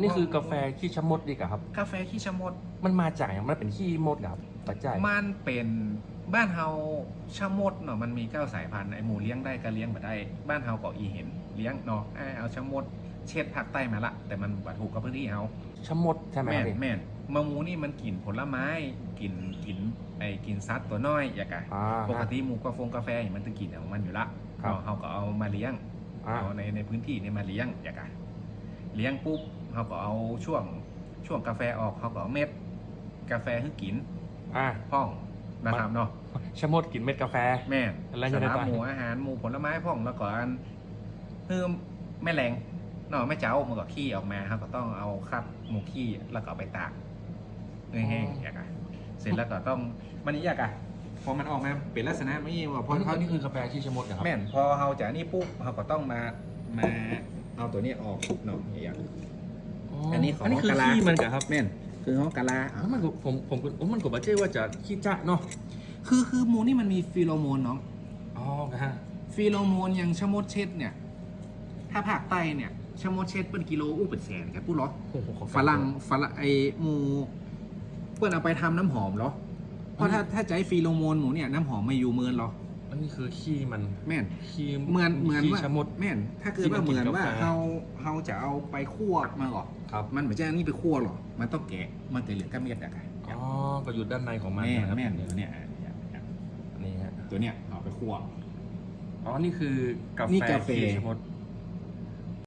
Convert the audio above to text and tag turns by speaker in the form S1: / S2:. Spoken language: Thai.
S1: นี่คือกาแฟขี้ชะมดดีกว่าครับ
S2: กาแฟขี้ชะมด
S1: มันมาจากอย่างมันเป็นขี้มดเหรอครับปัจจัย
S2: มันเป็นบ้านเฮาชะมดเนาะมันมีเก้าสายพันธุ์ไอหมูเลี้ยงได้ก็เลี้ยงมาได้ บ้านเฮาก็อีเห็นเลี้ยงเนาะไอ้เอาชะมด เช็ดภาคใต้มาละ แต่มันบัถูกกับพื้นที่เฮา
S1: ชะมดใช่ไหมค
S2: แม่
S1: รับ
S2: น
S1: พี่
S2: แม่นมะมูนี่มันกินผลไม้กินกินไอ้กินซัดตัวน้อยอย่างกะ
S1: อ่า
S2: ปกติหมูกาแฟกาแฟมันจะกินของมันอยู่ละ
S1: ครับ
S2: เนาะเฮาก็เอามาเลี้ยง
S1: อ่า
S2: เอาในในพื้นที่นี่มาเลี้ยงอย่างกะเลี้ยงปุ๊บ เขาก็เอาช่วงช่วงกาแฟออกเขาก็เอาเม็ด กาแฟให้กิน
S1: อ่า
S2: พ่องนะครับเนาะ
S1: ชะมดกินเม็ดกาแฟ
S2: แม่น
S1: แล้ว
S2: ส
S1: จะได้
S2: ลับ
S1: ไป
S2: หมูอาหารหมูผลไม้พ่องแล้วก็อันเพิ่มแม่แรงเนาะแม่เจ้ามันก็ขี้ออกมาเขาก็ต้องเอาคัดหมูขี้แล้วก็เอาไปตากแห้งๆอย่างกะเสร็จแล้วก็ต้องมันนี่อยากอะพอมันออกมาเป็นลักษณะไม่ใช่ว่าพ
S1: เพ
S2: อ
S1: ราะ
S2: เขา
S1: นี่คือกาแฟขี้ชะมดนะครับ
S2: แม่นพอเขาจะนี่ปุ๊บเขาก็ต้องมามาเอาตัวนี้ออกเนาะอย่าง อันนี้ของ
S1: อันนี้คือกะ
S2: ลา
S1: ขี้มันกับครับ
S2: แม่นคือเขากะลา
S1: อ้าวมันก็ผมผมก็ผมมันก็บอกเจ้ว่าจะขี้จะเนาะ
S2: คือคือหมูนี่มันมีฟีโรโมนเนาะ
S1: อ๋อนะฮะ
S2: ฟีโรโมนอย่างชะมดเช็ดเนี่ย ถ้าภาคใต้เนี่ยชะมดเช็ดเป็นกิโลอู้เป็นแสนครับพูดเหรอ
S1: โอ้โหขอ
S2: ฝรั่งฝรั่งไอหมูเพื่อนเอาไปทำน้ำหอมเหรอเพราะถ้าถ้าใจฟีโรโมนหมูเนี่ยน้ำหอมไม่อยู่เมินหรอ
S1: อั นนี้คือขี้มัน
S2: แม่น
S1: ขี้
S2: เหมือนเหมือน
S1: ขี้
S2: ว่า
S1: ชะมด
S2: แม่น ถ้าเกิด
S1: ที่มั
S2: ว่านเห
S1: กิน
S2: มือนว่ากา
S1: แฟ
S2: เฮาเฮาจะเอาไปคั่วมาก่อน
S1: ครับ
S2: มันเหมือนจะเอานี่ไปคั่วหรอมันต้องแกะมันจะเหลือก้าเม็ดอะค่ะ
S1: อ๋อก็อยู่ด้านในของมัน
S2: แม่น
S1: นะครับ
S2: แม่นตัวเนี้ยเนี่ยเนี่ย
S1: นี่ฮะ
S2: ตัวเนี้ยเอาไปคั่ว
S1: อ๋อนี่คือกา
S2: นี่
S1: แฟ
S2: กาแฟ
S1: ขี้ชะมด